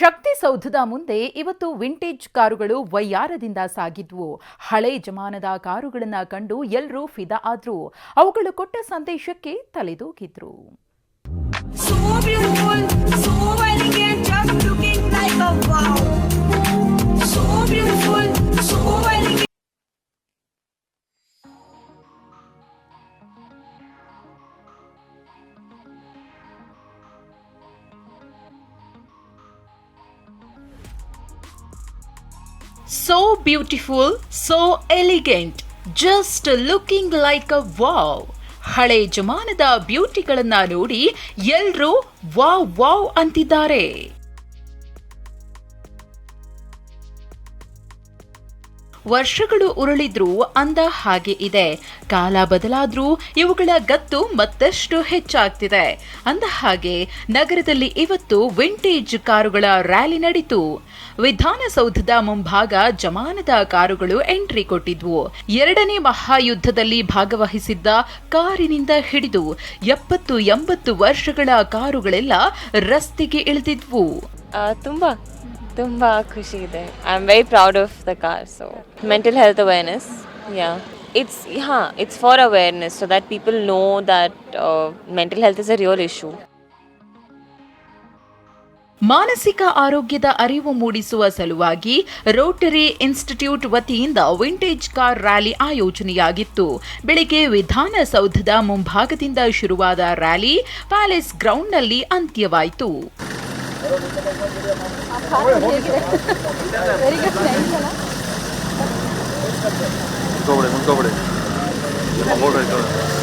ಶಕ್ತಿ ಸೌಧದ ಮುಂದೆ ಇವತ್ತು ವಿಂಟೇಜ್ ಕಾರುಗಳು ವೈಯಾರದಿಂದ ಸಾಗಿದ್ವು. ಹಳೆ ಜಮಾನದ ಕಾರುಗಳನ್ನ ಕಂಡು ಎಲ್ಲರೂ ಫಿದಾ ಆದ್ರು. ಅವುಗಳು ಕೊಟ್ಟ ಸಂದೇಶಕ್ಕೆ ತಲೆದೂಗಿದ್ರು. So beautiful so elegant just looking like a wow ಹಳೆ ಜಮಾನದ ಬ್ಯೂಟಿಗಳನ್ನ ನೋಡಿ ಎಲ್ರೂ ವಾವ್ ವಾವ್ ಅಂತಿದ್ದಾರೆ. ವರ್ಷಗಳು ಉರುಳಿದ್ರೂ ಅಂದ ಹಾಗೆ ಇದೆ. ಕಾಲ ಬದಲಾದ್ರೂ ಇವುಗಳ ಗತ್ತು ಮತ್ತಷ್ಟು ಹೆಚ್ಚಾಗ್ತಿದೆ. ಅಂದ ಹಾಗೆ ನಗರದಲ್ಲಿ ಇವತ್ತು ವಿಂಟೇಜ್ ಕಾರುಗಳ ರ್ಯಾಲಿ ನಡೀತು. ವಿಧಾನಸೌಧದ ಮುಂಭಾಗ ಜಮಾನದ ಕಾರುಗಳು ಎಂಟ್ರಿ ಕೊಟ್ಟಿದ್ವು. ಎರಡನೇ ಮಹಾಯುದ್ಧದಲ್ಲಿ ಭಾಗವಹಿಸಿದ್ದ ಕಾರಿನಿಂದ ಹಿಡಿದು ಎಪ್ಪತ್ತು ಎಂಬತ್ತು ವರ್ಷಗಳ ಕಾರುಗಳೆಲ್ಲ ರಸ್ತೆಗೆ ಇಳಿದಿದ್ವು. ತುಂಬಾ ತುಂಬ ಖುಷಿ ಇದೆ. I am very proud of the car so mental health awareness yeah it's ಹಾಂ it's for awareness so that people know that mental health is a real issue ಮಾನಸಿಕ ಆರೋಗ್ಯದ ಅರಿವು ಮೂಡಿಸುವ ಸಲುವಾಗಿ ರೋಟರಿ ಇನ್ಸ್ಟಿಟ್ಯೂಟ್ ವತಿಯಿಂದ ವಿಂಟೇಜ್ ಕಾರ್ ರ್ಯಾಲಿ ಆಯೋಜನೆಯಾಗಿತ್ತು. ಬೆಳಿಗ್ಗೆ ವಿಧಾನಸೌಧದ ಮುಂಭಾಗದಿಂದ ಶುರುವಾದ ರ್ಯಾಲಿ ಪ್ಯಾಲೇಸ್ ಗ್ರೌಂಡ್ನಲ್ಲಿ ಅಂತ್ಯವಾಯಿತು. ಮುಂದ್ಕೋಬಿಡಿ ಮುಂದ್ಕೋಬಿಡಿ ಹೋಗ್ರಿ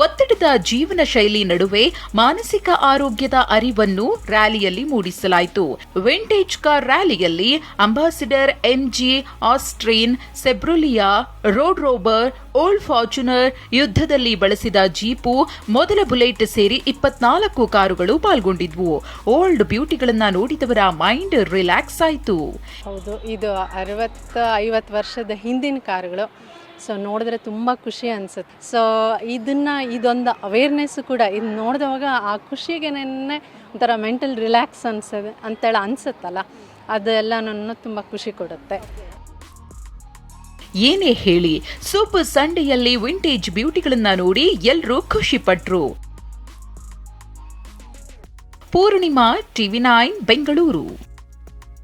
ಒತ್ತಡದ ಜೀವನ ಶೈಲಿ ನಡುವೆ ಮಾನಸಿಕ ಆರೋಗ್ಯದ ಅರಿವನ್ನು ರ್ಯಾಲಿಯಲ್ಲಿ ಮೂಡಿಸಲಾಯಿತು. ವಿಂಟೇಜ್ ಕಾರ್ ರ್ಯಾಲಿಯಲ್ಲಿ ಅಂಬಾಸಿಡರ್ ಎಂಜಿ ಆಸ್ಟ್ರೇನ್, ಸೆಬ್ರೊಲಿಯಾ, ರೋಡ್ ರೋಬರ್, ಓಲ್ಡ್ ಫಾರ್ಚುನರ್ ಯುದ್ಧದಲ್ಲಿ ಬಳಸಿದ ಜೀಪು, ಮೊದಲ ಬುಲೆಟ್ ಸೇರಿ ಇಪ್ಪತ್ನಾಲ್ಕು ಕಾರುಗಳು ಪಾಲ್ಗೊಂಡಿದ್ವು. ಓಲ್ಡ್ ಬ್ಯೂಟಿಗಳನ್ನ ನೋಡಿದವರ ಮೈಂಡ್ ರಿಲ್ಯಾಕ್ಸ್ ಆಯಿತು. ಹೌದು, ಇದು ಅರವತ್ತ ಐವತ್ತು ವರ್ಷದ ಹಿಂದಿನ ಕಾರುಗಳು. ಸೊ, ನೋಡಿದ್ರೆ ತುಂಬ ಖುಷಿ ಅನಿಸುತ್ತೆ. ಸೊ, ಇದನ್ನು ಇದೊಂದು ಅವೇರ್ನೆಸ್ ಕೂಡ. ಇದು ನೋಡಿದವಾಗ ಆ ಖುಷಿಗೆನೇ ಒಂಥರ ಮೆಂಟಲ್ ರಿಲ್ಯಾಕ್ಸ್ ಅನ್ಸದೆ, ಅಂತೇಳಿ ಅನ್ಸುತ್ತಲ್ಲ. ಅದೆಲ್ಲ ನನ್ನ ತುಂಬ ಖುಷಿ ಕೊಡುತ್ತೆ. ಏನೇ ಹೇಳಿ ಸೂಪರ್ ಸಂಡೆಯಲ್ಲಿ ವಿಂಟೇಜ್ ಬ್ಯೂಟಿಗಳನ್ನ ನೋಡಿ ಎಲ್ಲರೂ ಖುಷಿ ಪಟ್ರು ಪೂರ್ಣಿಮಾ ಟಿವಿ ನೈನ್, ಬೆಂಗಳೂರು.